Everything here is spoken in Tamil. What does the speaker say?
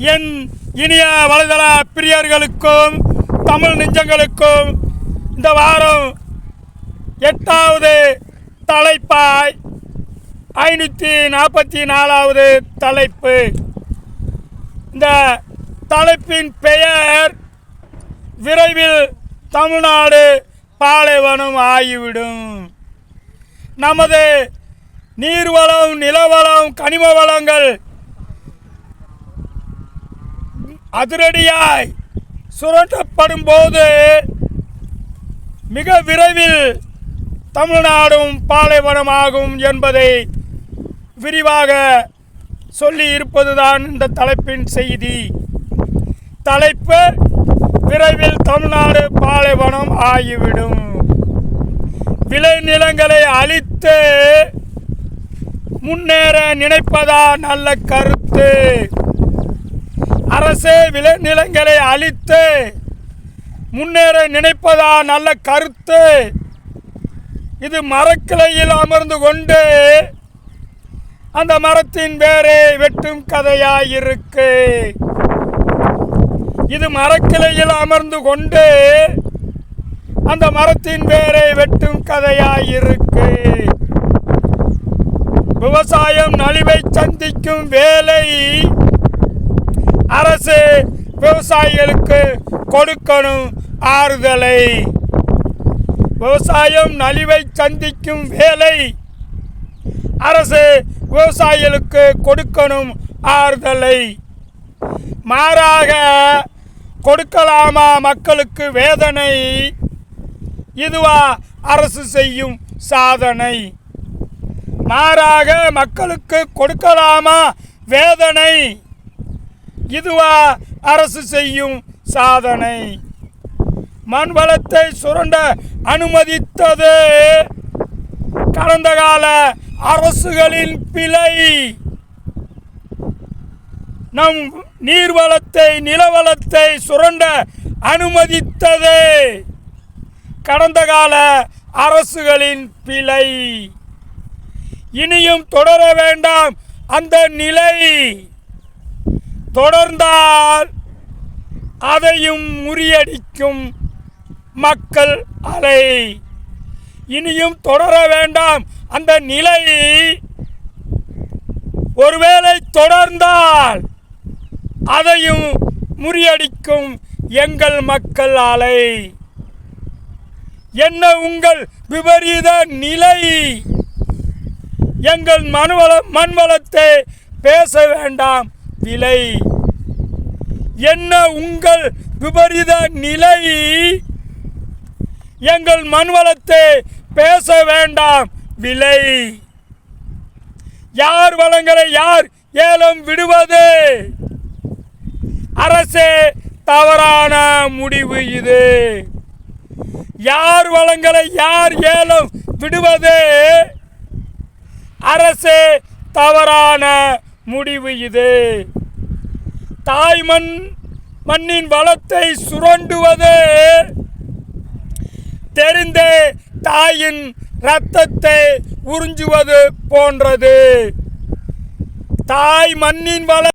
என் இனிய வலைதள பிரியர்களுக்கும் தமிழ் நெஞ்சங்களுக்கும் இந்த வாரம் எட்டாவது தலைப்பாய் ஐநூற்றி நாற்பத்தி நாலாவது தலைப்பு. இந்த தலைப்பின் பெயர் விரைவில் தமிழ்நாடு பாலைவனம் ஆகிவிடும். நமது நீர்வளம் நிலவளம் கனிம வளங்கள் அதிரடியாய் சுரண்டப்படும் போது மிக விரைவில் தமிழ்நாடும் பாலைவனமாகும் என்பதை விரிவாக சொல்லி இருப்பதுதான் இந்த தலைப்பின் செய்தி. தலைப்பு விரைவில் தமிழ்நாடு பாலைவனம் ஆகிவிடும். விளைநிலங்களை அழித்து முன்னேற நினைப்பதா நல்ல கருத்து? அரசே விளைநிலங்களை அழித்து முன்னேற நினைப்பதா நல்ல கருத்து. இது மரக்கிளையில் அமர்ந்து கொண்டு அந்த மரத்தின் வேரை வெட்டும் கதையாயிருக்கு. இது மரக்கிளையில் அமர்ந்து கொண்டு அந்த மரத்தின் வேரை வெட்டும் கதையாயிருக்கு. விவசாயம் நலிவை சந்திக்கும் வேலை அரசு விவசாயிகளுக்கு கொடுக்கணும் ஆறுதலை. விவசாயம் நலிவை சந்திக்கும் வேலை. அரசு விவசாயிகளுக்கு கொடுக்கணும் ஆறுதலை. மாறாக கொடுக்கலாமா மக்களுக்கு வேதனை? இதுவா அரசு செய்யும் சாதனை. மாறாக மக்களுக்கு கொடுக்கலாமா வேதனை? இதுவா அரசு செய்யும் சாதனை. மண் வளத்தை சுரண்ட அனுமதித்தது கடந்த கால அரசுகளின் பிழை. நம் நீர்வளத்தை நிலவளத்தை சுரண்ட அனுமதித்தது கடந்த கால அரசுகளின் பிழை. இனியும் தொடர வேண்டாம் அந்த நிலை. தொடர்ந்தால் அதையும் முறியடிக்கும் மக்கள் அலை. இனியும் தொடர வேண்டாம். அந்த நிலை ஒருவேளை தொடர்ந்தால் அதையும் முறியடிக்கும் எங்கள் மக்கள் அலை. என்ன உங்கள் விபரீத நிலை? எங்கள் மண்வள மண்வளத்தை பேச வேண்டாம். விலை. என்ன உங்கள் விபரீத நிலை? எங்கள் மண்வளத்தை பேச வேண்டாம் விலை. யார் வளங்களை யார் ஏலம் விடுவது? அரசே தவறான முடிவு இது. யார் வளங்களை யார் ஏலம் விடுவது? அரசே தவறான முடிவு இது. தாய் மண் மண்ணின் வளத்தை சுரண்டுவது தெரிந்த தாயின் இரத்தத்தை உறிஞ்சுவது போன்றது. தாய் மண்ணின் வள